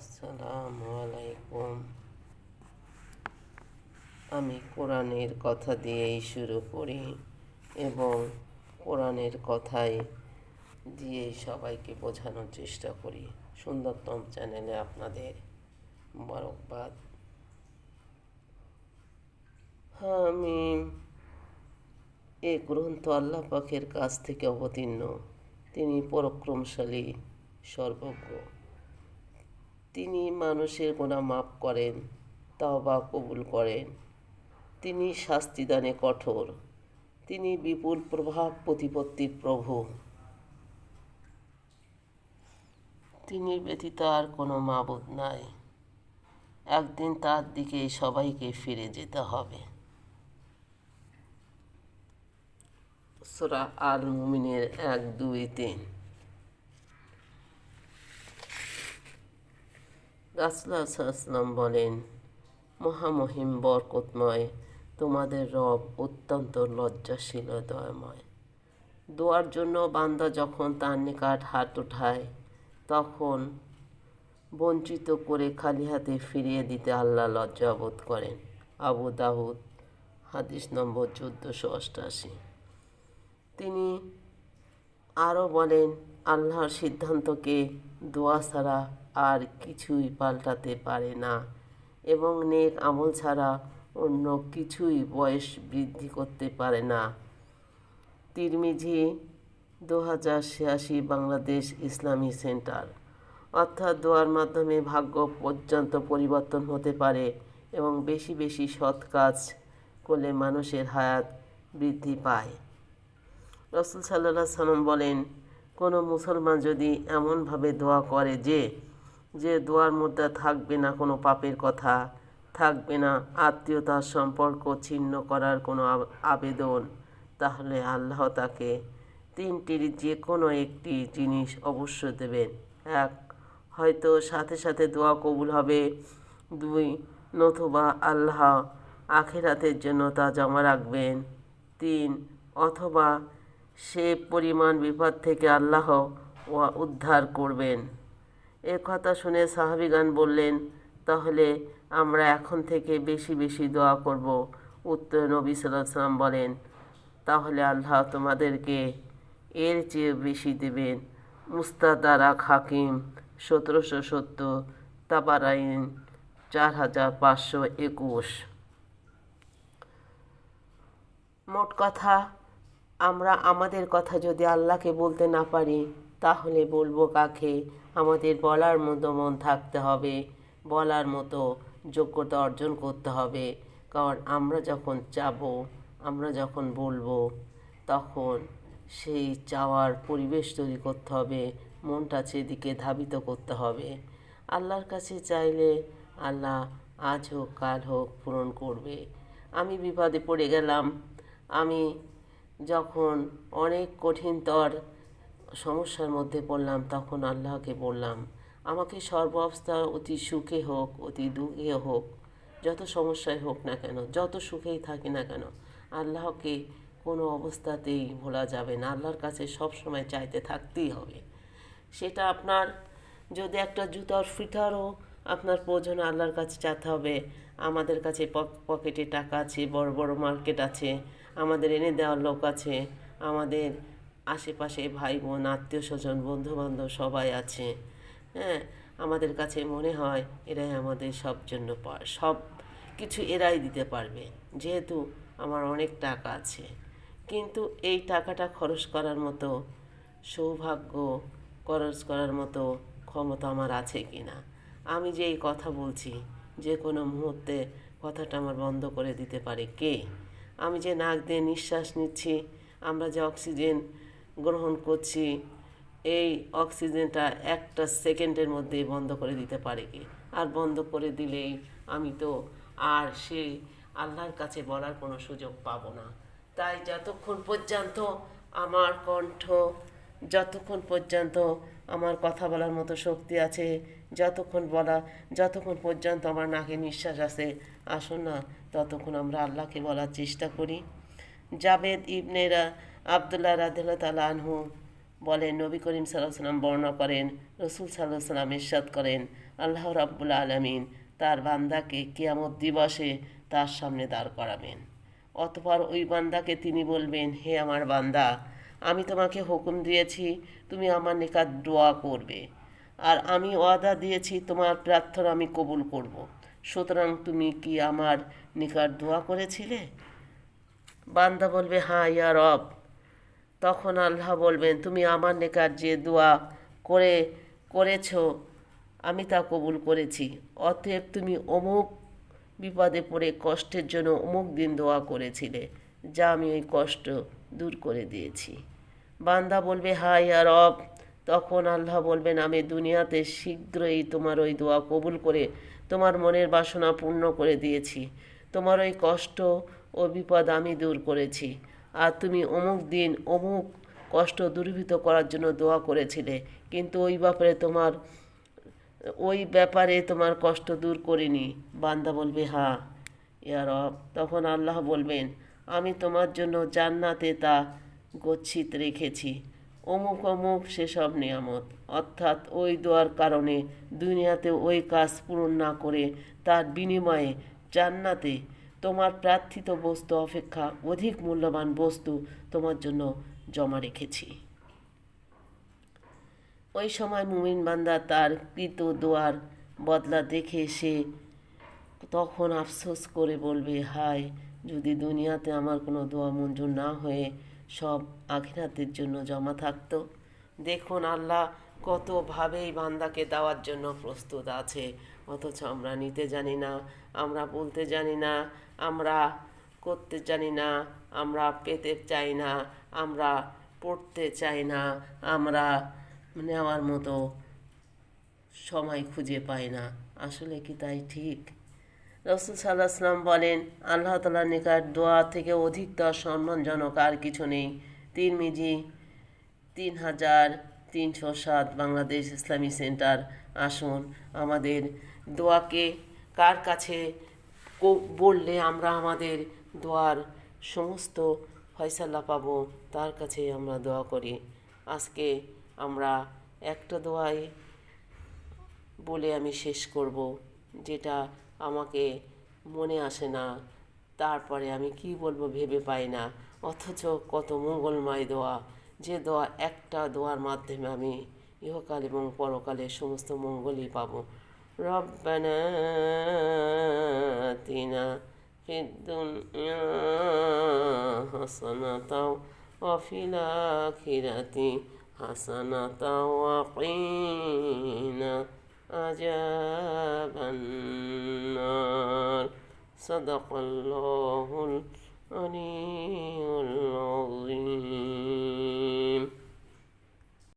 আসসালামু আমি কোরআনের কথা দিয়েই শুরু করি এবং কোরআনের কথাই দিয়ে সবাইকে বোঝানোর চেষ্টা করি। সুন্দরতম চ্যানেলে আপনাদের মোবারকবাদ। আমি এ গ্রন্থ আল্লাহ পাকের কাছ থেকে অবতীর্ণ। তিনি পরাক্রমশালী, সর্বজ্ঞ। তিনি মানুষের গোনা মাফ করেন, তাওবা কবুল করেন। তিনি শাস্তিদানে কঠোর। তিনি বিপুল প্রভাব প্রতিপত্তির প্রভু। তিনি ব্যতীত আর কোনো মাবুদ নাই। একদিন তার দিকে সবাইকে ফিরে যেতে হবে। সোরা আল মুমিনের এক, দুই, তিন। রাসুলাম বলেন মহামহিম বরকতময়। তোমাদের রব অত্যন্ত লজ্জাশীল দয়াময়। দোয়ার জন্য বান্দা যখন তার নিকট হাত ওঠায় তখন বঞ্চিত করে খালি হাতে ফিরিয়ে দিতে আল্লাহ লজ্জাবোধ করেন। আবু দাউদ, হাদিস নম্বর চোদ্দোশো অষ্টাশি। তিনি আরও বলেন আল্লাহর সিদ্ধান্তকে দোয়া ছাড়া আর কিছুই পাল্টাতে পারে না এবং নেক আমল ছাড়া অন্য কিছুই বয়স বৃদ্ধি করতে পারে না। তিরমিজি দু হাজার ছিয়াশি, বাংলাদেশ ইসলামী সেন্টার। অর্থাৎ দোয়ার মাধ্যমে ভাগ্য পর্যন্ত পরিবর্তন হতে পারে এবং বেশি বেশি সৎ কাজ করলে মানুষের হায়াত বৃদ্ধি পায়। রসুল সাল্লাহ সাল্লাম বলেন কোনো মুসলমান যদি এমনভাবে দোয়া করে যে যে দোয়ার মধ্যে থাকবে না কোনো পাপের কথা, থাকবে না আত্মীয়তার সম্পর্ক ছিন্ন করার কোনো আবেদন, তাহলে আল্লাহ তাকে তিনটির যে কোনো একটি জিনিস অবশ্য দেবেন। এক, হয়তো সাথে সাথে দোয়া কবুল হবে। দুই, নতুবা আল্লাহ আখেরাতের জন্য তা জমা রাখবেন। তিন, অথবা সে পরিমাণ বিপদ থেকে আল্লাহ উদ্ধার করবেন। এ কথা শুনে সাহাবিগান বললেন, তাহলে আমরা এখন থেকে বেশি বেশি দোয়া করব। উত্তর নবী সাল্লাম বলেন, তাহলে আল্লাহ তোমাদেরকে এর চেয়ে বেশি দেবেন। মুস্তাদারা হাকিম, সতেরোশো সত্তর, তাবারাইন, চার হাজার পাঁচশো একুশ। মোট কথা আমরা আমাদের কথা যদি আল্লাহকে বলতে না পারি, তাহলে বলব কাকে? আমাদের বলার মতো মন থাকতে হবে, বলার মতো যোগ্যতা অর্জন করতে হবে। কারণ আমরা যখন চাবো, আমরা যখন বলব, তখন সেই চাওয়ার পরিবেশ তৈরি করতে হবে, মনটা সেদিকে ধাবিত করতে হবে। আল্লাহর কাছে চাইলে আল্লাহ আজ হোক, কাল হোক পূরণ করবে। আমি বিপদে পড়ে গেলাম, আমি যখন অনেক কঠিনতর সমস্যার মধ্যে পড়লাম, তখন আল্লাহকে বললাম, আমাকে সর্ব অবস্থা অতি সুখে হোক, অতি দুঃখে হোক, যত সমস্যায় হোক না কেন, যত সুখেই থাকি না কেন, আল্লাহকে কোনো অবস্থাতেই ভোলা যাবে না। আল্লাহর কাছে সব সময় চাইতে থাকতেই হবে। সেটা আপনার যদি একটা জুতার ফিটারও আপনার প্রয়োজন, আল্লাহর কাছে চাইতে হবে। আমাদের কাছে পকেটে টাকা আছে, বড় বড় মার্কেট আছে। আমাদের এনে দেওয়ার লোক আছে। আমাদের আশেপাশে ভাই বোন, আত্মীয় স্বজন, বন্ধুবান্ধব সবাই আছে। হ্যাঁ আমাদের কাছে মনে হয় এরাই আমাদের সব জন্য সব কিছু এরাই দিতে পারবে। যেহেতু আমার অনেক টাকা আছে। কিন্তু এই টাকাটা খরচ করার মতো, সৌভাগ্য খরচ করার মতো ক্ষমতা আমার আছে কি না আমি যে এই কথা বলছি, যে কোনো মুহূর্তে কথাটা আমার বন্ধ করে দিতে পারে কে? আমি যে নাক দিয়ে নিঃশ্বাস নিচ্ছি, আমরা যে অক্সিজেন গ্রহণ করছি, এই অক্সিজেনটা একটা সেকেন্ডের মধ্যেই বন্ধ করে দিতে পারে কি? আর বন্ধ করে দিলেই আমি তো আর সেই আল্লাহর কাছে বলার কোনো সুযোগ পাবো না। তাই যতক্ষণ পর্যন্ত আমার কণ্ঠ, যতক্ষণ পর্যন্ত আমার কথা বলার মতো শক্তি আছে, যতক্ষণ বলা, যতক্ষণ পর্যন্ত আমার নাকে নিঃশ্বাস আছে, আসুন না ততক্ষণ আমরা আল্লাহকে বলার চেষ্টা করি। জাবেদ ইবনেরা আবদুল্লাহ রাদিল্লা তালা আনহু বলেন, নবী করিম সাল্লাহ সাল্লাম বর্ণনা করেন, রসুল সাল্লাহ সাল্লাম ইরশাদ করেন, আল্লাহ রাব্বুল আলমিন তার বান্দাকে কিয়ামত দিবসে তার সামনে দাঁড় করাবেন। অতপর ওই বান্দাকে তিনি বলবেন, হে আমার বান্দা, আমি তোমাকে হুকুম দিয়েছি, তুমি আমার নিকাত দোয়া করবে। আর আমি ওয়াদা দিয়েছি, তোমার প্রার্থনা আমি কবুল করব। সুতরাং তুমি কি আমার নিকাট দোয়া করেছিলে? বান্দা বলবে হ্যাঁ ইয়া রব। তখন আল্লাহ বলবেন, তুমি আমার নিকাট যে দোয়া করে, করেছ, আমি তা কবুল করেছি। অতএব তুমি অমুক বিপদে পড়ে কষ্টের জন্য অমুক দিন দোয়া করেছিলে, যা আমি ওই কষ্ট দূর করে দিয়েছি। বান্দা বলবে হাই আর রব। তখন আল্লাহ বলবেন, আমি দুনিয়াতে শীঘ্রই তোমার ওই দোয়া কবুল করে তোমার মনের বাসনা পূর্ণ করে দিয়েছি। তোমার ওই কষ্ট ও বিপদ আমি দূর করেছি। আর তুমি অমুক দিন অমুক কষ্ট দূরীভূত করার জন্য দোয়া করেছিলে। কিন্তু ওই ব্যাপারে তোমার, ওই ব্যাপারে তোমার কষ্ট দূর করিনি। বান্দা বলবে হ্যাঁ ইয়া রব। তখন আল্লাহ বলবেন, আমি তোমার জন্য জান্নাতে তা গচ্ছিত রেখেছি। অমুক অমুক সেসব নিয়ামত। অর্থাৎ ওই দোয়ার কারণে দুনিয়াতে ওই কাজ পূরণ না করে তার বিনিময়ে জান্নাতে তোমার প্রার্থিত বস্তু অপেক্ষা অধিক মূল্যবান বস্তু তোমার জন্য জমা রেখেছি। ওই সময় মুমিন বান্দা তার কৃত দোয়ার বদলা দেখে সে তখন আফসোস করে বলবে, হায়, যদি দুনিয়াতে আমার কোনো দোয়া মঞ্জুর না হয়ে সব আখিরাতের জন্য জমা থাকতো। দেখুন আল্লাহ কতভাবেই বান্দাকে দেওয়ার জন্য প্রস্তুত আছে। অথচ আমরা নিতে জানি না, আমরা বলতে জানি না, আমরা করতে জানি না, আমরা পেতে চাই না, আমরা পড়তে চাই না, আমরা নেওয়ার মতো সময় খুঁজে পাই না। আসলে কি তাই ঠিক? রসুল সাল্লাহ বলেন, আল্লাহ তালার নিকাট দোয়া থেকে অধিকতর সম্মানজনক, আর কিছু নেই। তিন মিজি তিন হাজার তিনশো সাত, বাংলাদেশ ইসলামী সেন্টার, আসুন আমাদের দোয়াকে কার কাছে বললে আমরা আমাদের দোয়ার সমস্ত ফয়সালা পাবো, তার কাছেই আমরা দোয়া করি। আজকে আমরা একটা দোয়াই বলে আমি শেষ করব, যেটা আমাকে মনে আসে না তারপরে আমি কি বলবো ভেবে পাই না অথচ কত মঙ্গলময় দোয়া যে দোয়া একটা দোয়ার মাধ্যমে আমি ইহকাল এবং পরকালে সমস্ত মঙ্গলই পাবো রব্বানা আতিনা ফিদ দুনিয়া হাসানাতাও وفي الآخرة حسنة وقنا عذاب النار. صدق الله العلي العظيم.